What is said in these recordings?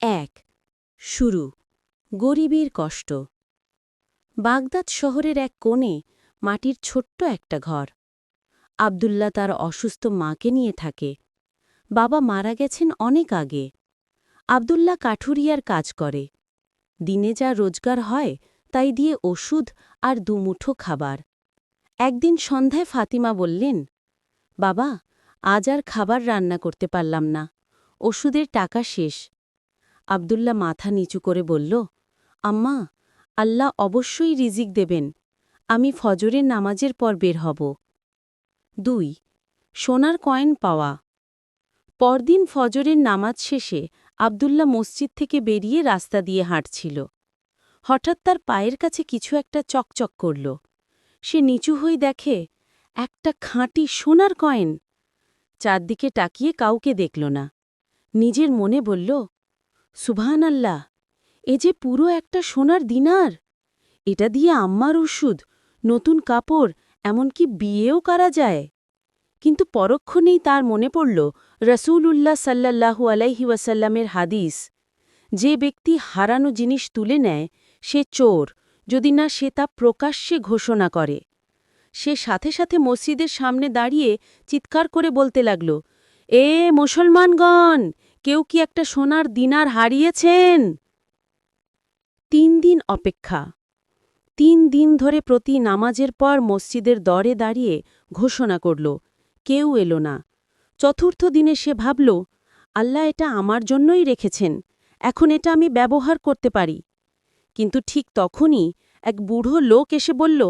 এক। শুরু। গরিবের কষ্ট। বাগদাদ শহরের এক কোণে মাটির ছোট্ট একটা ঘর। আবদুল্লা তার অসুস্থ মাকে নিয়ে থাকে। বাবা মারা গেছেন অনেক আগে। আবদুল্লা কাঠুরিয়ার কাজ করে। দিনে যা রোজগার হয়, তাই দিয়ে ওষুধ আর দুমুঠো খাবার। একদিন সন্ধ্যায় ফাতিমা বললেন, বাবা, আজ আর খাবার রান্না করতে পারলাম না। ওষুধের টাকা শেষ। আবদুল্লা মাথা নিচু করে বলল, আম্মা, আল্লাহ অবশ্যই রিজিক দেবেন। আমি ফজরের নামাজের পর বের হব। দুই, সোনার কয়েন পাওয়া। পরদিন ফজরের নামাজ শেষে আবদুল্লা মসজিদ থেকে বেরিয়ে রাস্তা দিয়ে হাঁটছিল। হঠাৎ তার পায়ের কাছে কিছু একটা চকচক করল। সে নিচু হয়ে দেখে একটা খাঁটি সোনার কয়েন। চারদিকে তাকিয়ে কাউকে দেখল না। নিজের মনে বলল সুবহান আল্লাহ এ যে পুরো একটা সোনার দিনার। এটা দিয়ে আম্মার ওষুধ, নতুন কাপড়, এমনকি বিয়েও করা যায়। কিন্তু পরক্ষণেই তার মনে পড়ল রসুল উল্লাহ সাল্লাল্লাহু আলাইহি ওয়াসাল্লামের হাদিস, যে ব্যক্তি হারানো জিনিস তুলে নেয়, সে চোর, যদি না সে তা প্রকাশ্যে ঘোষণা করে। সে সাথে সাথে মসজিদের সামনে দাঁড়িয়ে চিৎকার করে বলতে লাগল, এ মুসলমানগণ কেউ কি একটা সোনার দিনার হারিয়েছেন? তিন দিন অপেক্ষা। তিন দিন ধরে প্রতি নামাজের পর মসজিদের দরে দাঁড়িয়ে ঘোষণা করল, কেউ এলো না। চতুর্থ দিনে সে ভাবল, আল্লাহ এটা আমার জন্যই রেখেছেন, এখন এটা আমি ব্যবহার করতে পারি। কিন্তু ঠিক তখনই এক বুড়ো লোক এসে বলল,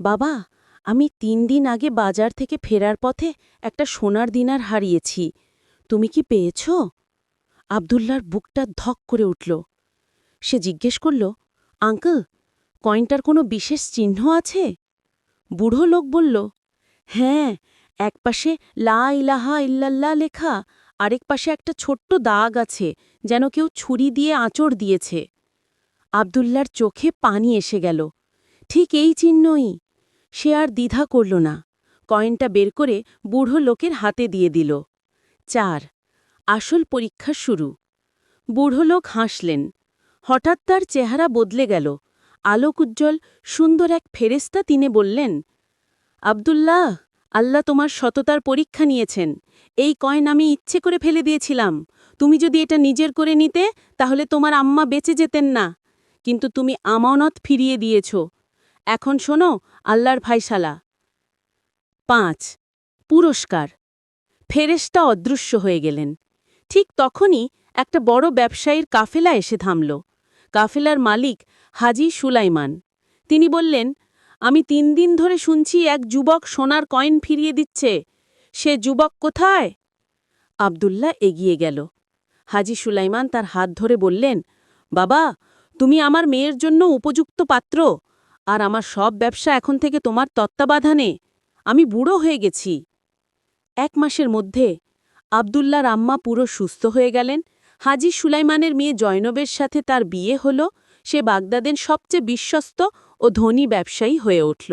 বাবা, আমি তিন দিন আগে বাজার থেকে ফেরার পথে একটা সোনার দিনার হারিয়েছি। তুমি কি পেয়েছ? আবদুল্লার বুকটা ধক করে উঠল। সে জিজ্ঞেস করল, আঙ্কেল, কয়েনটার কোনো বিশেষ চিহ্ন আছে? বুড়ো লোক বলল হ্যাঁ এক পাশে লা ইলাহা ইল্লাল্লা লেখা, আরেক পাশে একটা ছোট্ট দাগ আছে, যেন কেউ ছুরি দিয়ে আঁচড় দিয়েছে। আবদুল্লার চোখে পানি এসে গেল। ঠিক এই চিহ্নই। সে আর দ্বিধা করল না। কয়েনটা বের করে বুড়ো লোকের হাতে দিয়ে দিল। চার। আসল পরীক্ষা শুরু। বুড়ো লোক হাসলেন। হঠাৎ তার চেহারা বদলে গেল। আলোক উজ্জ্বল, সুন্দর এক ফেরেস্তা তিনি বললেন, আবদুল্লাহ, আল্লাহ তোমার সততার পরীক্ষা নিয়েছেন। এই কয়েন আমি ইচ্ছে করে ফেলে দিয়েছিলাম। তুমি যদি এটা নিজের করে নিতে, তাহলে তোমার আম্মা বেঁচে যেতেন না। কিন্তু তুমি আমানত ফিরিয়ে দিয়েছ। এখন শোনো, আল্লাহর ভাইশালা। পাঁচ। পুরস্কার। ফেরেশতা অদৃশ্য হয়ে গেলেন। ঠিক তখনই একটা বড় ব্যবসায়ীর কাফেলা এসে থামল। কাফেলার মালিক হাজি সুলাইমান। তিনি বললেন, আমি তিন দিন ধরে শুনছি এক যুবক সোনার কয়েন ফিরিয়ে দিচ্ছে। সে যুবক কোথায়? আবদুল্লাহ এগিয়ে গেল। হাজি সুলাইমান তার হাত ধরে বললেন, বাবা, তুমি আমার মেয়ের জন্য উপযুক্ত পাত্র, আর আমার সব ব্যবসা এখন থেকে তোমার তত্ত্বাবধানে। আমি বুড়ো হয়ে গেছি। এক মাসের মধ্যে আবদুল্লার রাম্মা পুরো সুস্থ হয়ে গেলেন। হাজি সুলাইমানের মেয়ে জয়নবের সাথে তার বিয়ে হল। সে বাগদাদের সবচেয়ে বিশ্বস্ত ও ধনী ব্যবসায়ী হয়ে উঠল।